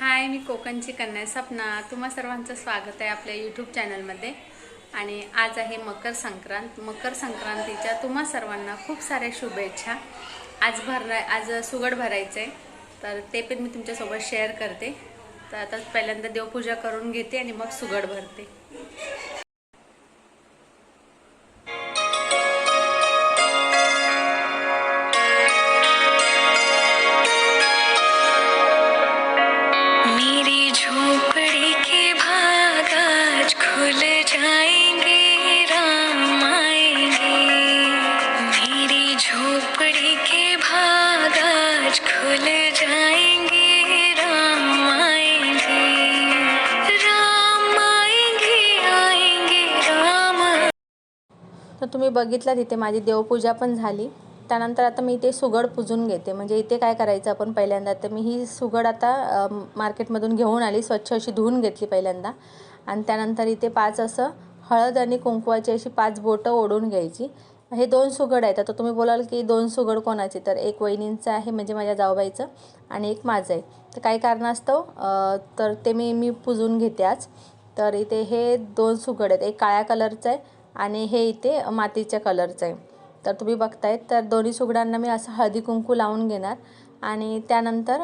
हाय मी कोकणची कन्या सपना. तुम्हा सर्वांचं स्वागत आहे आपल्या यूट्यूब चॅनलमध्ये आणि आज आहे मकर संक्रांत. मकर संक्रांतीच्या तुम्हा सर्वांना खूप साऱ्या शुभेच्छा. आज भरणार आज सुगड भरायचं आहे तर ते पण मी तुमच्यासोबत शेअर करते. तर आता पहिल्यांदा देवपूजा करून घेते आणि मग सुगड भरते. जाएंगे राम आएंगे। मेरी झोपड़ी के भाग आज खुल जाएंगे राम आएंगे। राम आएंगे आएंगे राम। तर तुम्ही बघितलं तिथे माझी देवपूजा पण झाली. त्यानंतर आता मी इथे सुगड पुजून घेते. म्हणजे इथे काय करायचं आपण पहिल्यांदा? तर मी ही सुगड आता मार्केटमधून घेऊन आली. स्वच्छ अशी धुवून घेतली पहिल्यांदा. आणि त्यानंतर इथे पाच असं हळद आणि कुंकवाची अशी पाच बोटं ओढून घ्यायची. हे दोन सुगड आहेत. आता तुम्ही बोलाल की दोन सुगड कोणाचे? तर एक वहिनींचं आहे म्हणजे माझ्या जाऊबाईचं आणि एक माझं आहे. तर काही कारणास्तव तर ते मी मी पुजून घेते आज. तर इथे हे दोन सुगड आहेत. एक काळ्या कलरचं आहे आणि हे इथे मातीच्या कलरचं आहे. तर तुम्ही बघताय तर दोन्ही सुगडांना मी असं हळदी कुंकू लावून घेणार. आणि त्यानंतर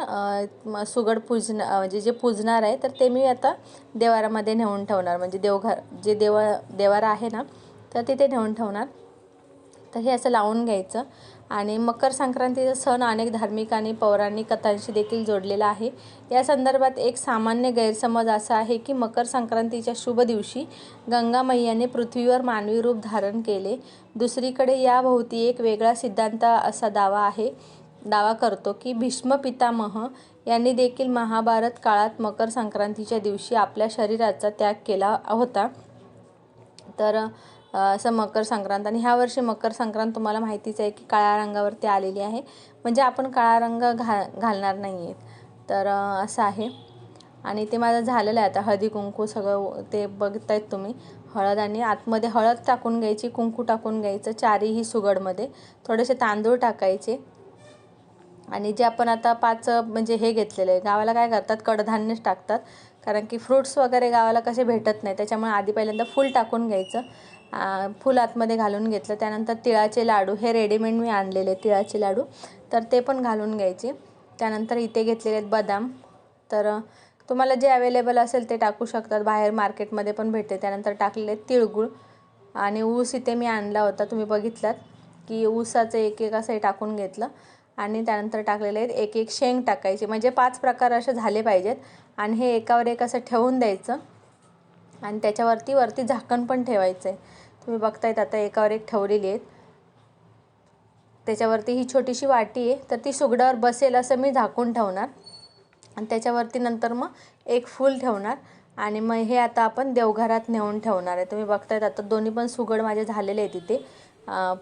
म- सुगड पूजन म्हणजे जे पूजणार आहे तर ते मी आता देवारामध्ये नेऊन ठेवणार. म्हणजे देवघर जे देव देवारा आहे ना तर तिथे नेऊन ठेवणार. तर हे असं लावून घ्यायचं. आणि मकर संक्रांतीचा सण अनेक धार्मिक आणि पौराणिक कथांशी देखील जोडलेला आहे. या संदर्भात एक सामान्य गैरसमज असा आहे की मकर संक्रांतीच्या शुभ दिवशी गंगा मैयाने पृथ्वीवर मानवी रूप धारण केले. दुसरीकडे याभोवती एक वेगळा सिद्धांत असा दावा आहे. दावा करतो की भीष्म पितामह यांनी देखील महाभारत काळात मकर संक्रांतीच्या दिवशी आपल्या शरीराचा त्याग केला होता. तर असं मकर संक्रांत आणि ह्या वर्षी मकर संक्रांत तुम्हाला माहितीच आहे की काळ्या रंगावरती आलेली आहे. म्हणजे आपण काळा रंग घा घालणार नाही आहेत. तर असं आहे. आणि ते माझं झालेलं आहे आता. हळदी कुंकू सगळं ते बघतायत तुम्ही. हळद आणि आतमध्ये हळद टाकून घ्यायची कुंकू टाकून घ्यायचं चारीही सुगडमध्ये. थोडेसे तांदूळ टाकायचे. आणि जे आपण आता पाच म्हणजे हे घेतलेलं आहे गावाला काय करतात? कडधान्यच टाकतात. कारण की फ्रूट्स वगैरे गावाला कसे भेटत नाही. त्याच्यामुळे आधी पहिल्यांदा फूल टाकून घ्यायचं. फुल फूल आतमध्ये घालून घेतलं. त्यानंतर तिळाचे लाडू हे रेडीमेड मी आणलेले तिळाचे लाडू. तर ते पण घालून घ्यायचे. त्यानंतर इथे घेतलेले आहेत बदाम. तर तुम्हाला जे अवेलेबल असेल ते टाकू शकतात. बाहेर मार्केटमध्ये पण भेटते. त्यानंतर टाकलेले आहेत तिळगुळ. आणि ऊस इथे मी आणला होता. तुम्ही बघितलात की ऊसाचं एक एक असं हे टाकून घेतलं. आणि त्यानंतर टाकलेले आहेत एक एक शेंग टाकायची. म्हणजे पाच प्रकार असे झाले पाहिजेत आणि हे एकावर एक असं ठेवून द्यायचं. आणि त्याच्यावरती वरती झाकण पण ठेवायचं आहे तुम्ही बघतायत आता एकावर एक ठेवलेली आहेत. त्याच्यावरती ही छोटीशी वाटी आहे तर ती सुगडावर बसेल असं मी झाकून ठेवणार. आणि त्याच्यावरती नंतर मग एक फूल ठेवणार. आणि मग हे आता आपण देवघरात नेऊन ठेवणार आहे. तुम्ही बघतायत आता दोन्ही पण सुगड माझे झालेले आहेत तिथे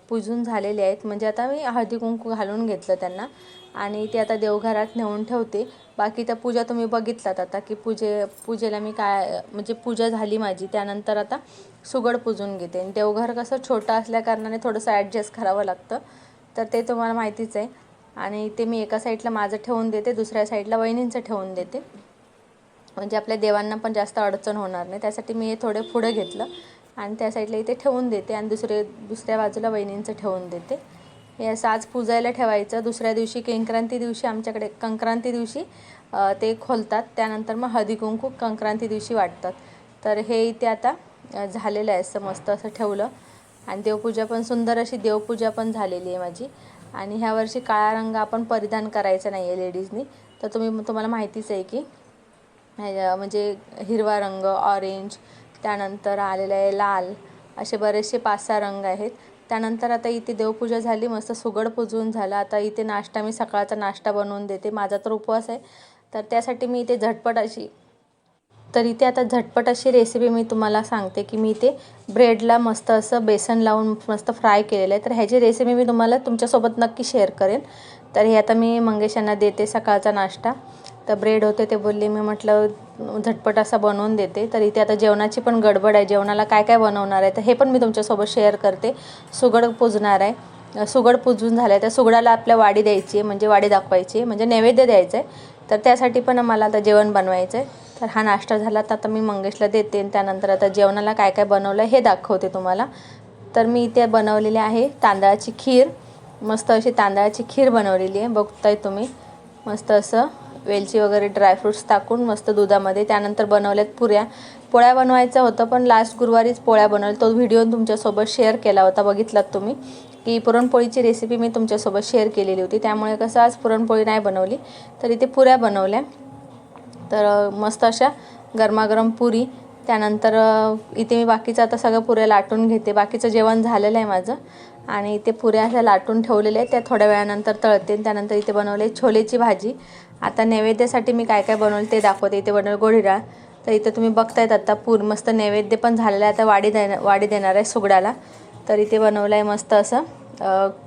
पूजून झालेले आहेत. म्हणजे आता मी हळदी कुंकू घालून घेतलं त्यांना. आणि ते आता देवघरात नेऊन ठेवते. बाकी त्या पूजा तुम्ही बघितलात आता की पूजे पूजेला मी काय म्हणजे पूजा झाली माझी. त्यानंतर आता सुगड पूजून घेते. आणि देवघर कसं छोटं असल्याकारणाने थोडंसं ॲडजस्ट करावं लागतं. तर ते तुम्हाला माहितीच आहे. आणि ते मी एका साईडला माझं ठेवून देते दुसऱ्या साईडला वहिनींचं ठेवून देते. म्हणजे आपल्या देवांना पण जास्त अडचण होणार नाही. त्यासाठी मी हे थोडे पुढं घेतलं. आणि त्या साईडला इथे ठेवून देते आणि दुसरे दुसऱ्या बाजूला वहिनींचं ठेवून देते. हे असं आज पूजायला ठेवायचं. दुसऱ्या दिवशी कंक्रांती दिवशी आमच्याकडे कंक्रांती दिवशी ते खोलतात. त्यानंतर मग हळदी कुंकू कंक्रांती दिवशी वाटतात. तर हे इथे आता झालेलं आहे. असं मस्त असं ठेवलं. आणि देवपूजा पण सुंदर अशी देवपूजा पण झालेली आहे माझी. आणि ह्या वर्षी काळा रंग आपण परिधान करायचा नाही आहे लेडीजनी. तर तुम्ही तुम्हाला माहितीच आहे की म्हणजे हिरवा रंग ऑरेंज त्यानंतर आलेलं आहे लाल. असे बरेचसे पाच सहा रंग आहेत. त्यानंतर आता इथे देवपूजा झाली मस्त सुगड पुजवून झालं. आता इथे नाश्ता मी सकाळचा नाश्ता बनवून देते. माझा तर उपवास आहे. तर त्यासाठी मी इथे झटपट अशी तर इथे आता झटपट अशी रेसिपी मी तुम्हाला सांगते की मी इथे ब्रेडला मस्त असं बेसन लावून मस्त फ्राय केलेलं आहे. तर ह्याची रेसिपी मी तुम्हाला तुमच्यासोबत नक्की शेअर करेन. तर हे आता मी मंगेशांना देते सकाळचा नाश्ता. तर ब्रेड होते ते बोलले मी म्हटलं झटपट असा बनवून देते. तर इथे आता जेवणाची पण गडबड आहे. जेवणाला काय काय बनवणार आहे तर हे पण मी तुमच्यासोबत शेअर करते. सुगड पुजणार आहे. सुगड पुजून झालं आहे तर सुगडाला आपल्या वाडी द्यायची आहे म्हणजे वाडी दाखवायची आहे म्हणजे नैवेद्य द्यायचं आहे. तर त्यासाठी पण मला आता जेवण बनवायचं आहे. तर हा नाश्ता झाला तर आता मी मंगेशला देते आणि त्यानंतर आता जेवणाला काय काय बनवलं हे दाखवते तुम्हाला. तर मी इथे बनवलेली आहे तांदळाची खीर. मस्त अशी तांदळाची खीर बनवलेली आहे. बघताय तुम्ही. मस्त असं वेलची वगैरे ड्रायफ्रुट्स टाकून मस्त दुधामध्ये. त्यानंतर बनवल्यात पुऱ्या. पोळ्या बनवायचं होतं पण लास्ट गुरुवारीच पोळ्या बनवल्या. तो व्हिडिओ तुमच्यासोबत शेअर केला होता बघितलात तुम्ही. की पुरणपोळीची रेसिपी मी तुमच्यासोबत शेअर केलेली होती. त्यामुळे कसं आज पुरणपोळी नाही बनवली तर इथे पुऱ्या बनवल्या. तर मस्त अशा गरमागरम पुरी. त्यानंतर इथे मी बाकीचं आता सगळं पुऱ्या लाटून घेते. बाकीचं जेवण झालेलं आहे माझं. आणि इथे पुऱ्या अशा लाटून ठेवलेल्या आहेत. त्या थोड्या वेळानंतर तळते. त्यानंतर इथे बनवले छोलेची भाजी. आता नैवेद्यासाठी मी काय काय बनवलं ते दाखवते. इथे बनवलं गोडी डाळ तर इथं तुम्ही बघतायत आता पूर मस्त नैवेद्य पण झालेलं आहे. आता वाडी देणार वाडी देणार आहे सुगडाला. तर इथे बनवलं आहे मस्त असं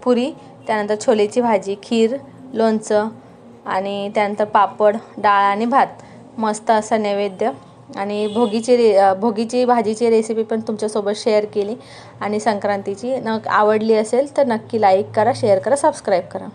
पुरी त्यानंतर छोलेची भाजी खीर लोणचं आणि त्यानंतर पापड डाळ आणि भात. मस्त असा नैवेद्य. आणि भोगीची रे भोगीची भाजीची रेसिपी पण तुमच्यासोबत शेअर केली. आणि संक्रांतीची न आवडली असेल तर नक्की लाईक करा शेअर करा सबस्क्राईब करा.